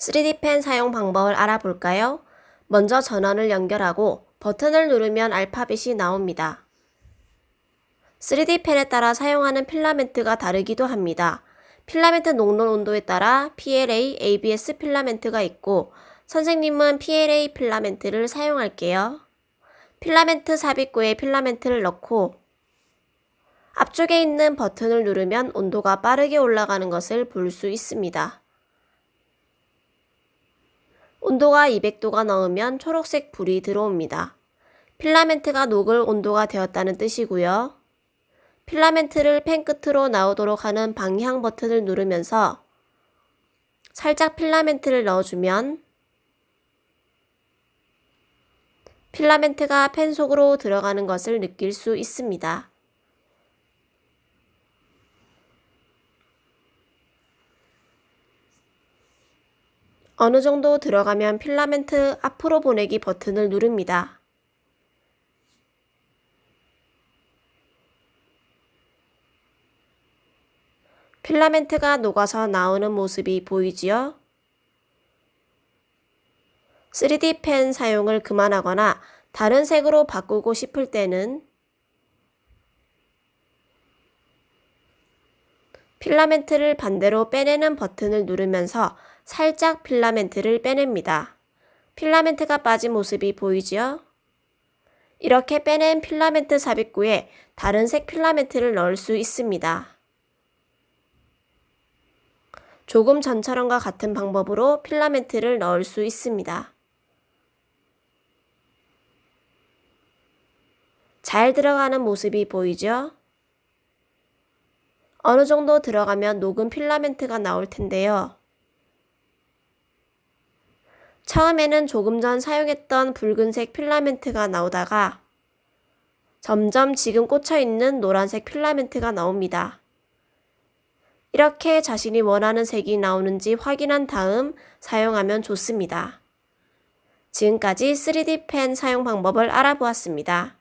3D 펜 사용 방법을 알아볼까요? 먼저 전원을 연결하고 버튼을 누르면 알파벳이 나옵니다. 3D 펜에 따라 사용하는 필라멘트가 다르기도 합니다. 필라멘트 녹는 온도에 따라 PLA, ABS 필라멘트가 있고 선생님은 PLA 필라멘트를 사용할게요. 필라멘트 삽입구에 필라멘트를 넣고 앞쪽에 있는 버튼을 누르면 온도가 빠르게 올라가는 것을 볼 수 있습니다. 온도가 200도가 넘으면 초록색 불이 들어옵니다. 필라멘트가 녹을 온도가 되었다는 뜻이고요. 필라멘트를 펜 끝으로 나오도록 하는 방향 버튼을 누르면서 살짝 필라멘트를 넣어주면 필라멘트가 펜 속으로 들어가는 것을 느낄 수 있습니다. 어느 정도 들어가면 필라멘트 앞으로 보내기 버튼을 누릅니다. 필라멘트가 녹아서 나오는 모습이 보이지요? 3D 펜 사용을 그만하거나 다른 색으로 바꾸고 싶을 때는 필라멘트를 반대로 빼내는 버튼을 누르면서 살짝 필라멘트를 빼냅니다. 필라멘트가 빠진 모습이 보이지요? 이렇게 빼낸 필라멘트 삽입구에 다른 색 필라멘트를 넣을 수 있습니다. 조금 전처럼과 같은 방법으로 필라멘트를 넣을 수 있습니다. 잘 들어가는 모습이 보이죠? 어느 정도 들어가면 녹은 필라멘트가 나올 텐데요. 처음에는 조금 전 사용했던 붉은색 필라멘트가 나오다가 점점 지금 꽂혀 있는 노란색 필라멘트가 나옵니다. 이렇게 자신이 원하는 색이 나오는지 확인한 다음 사용하면 좋습니다. 지금까지 3D 펜 사용 방법을 알아보았습니다.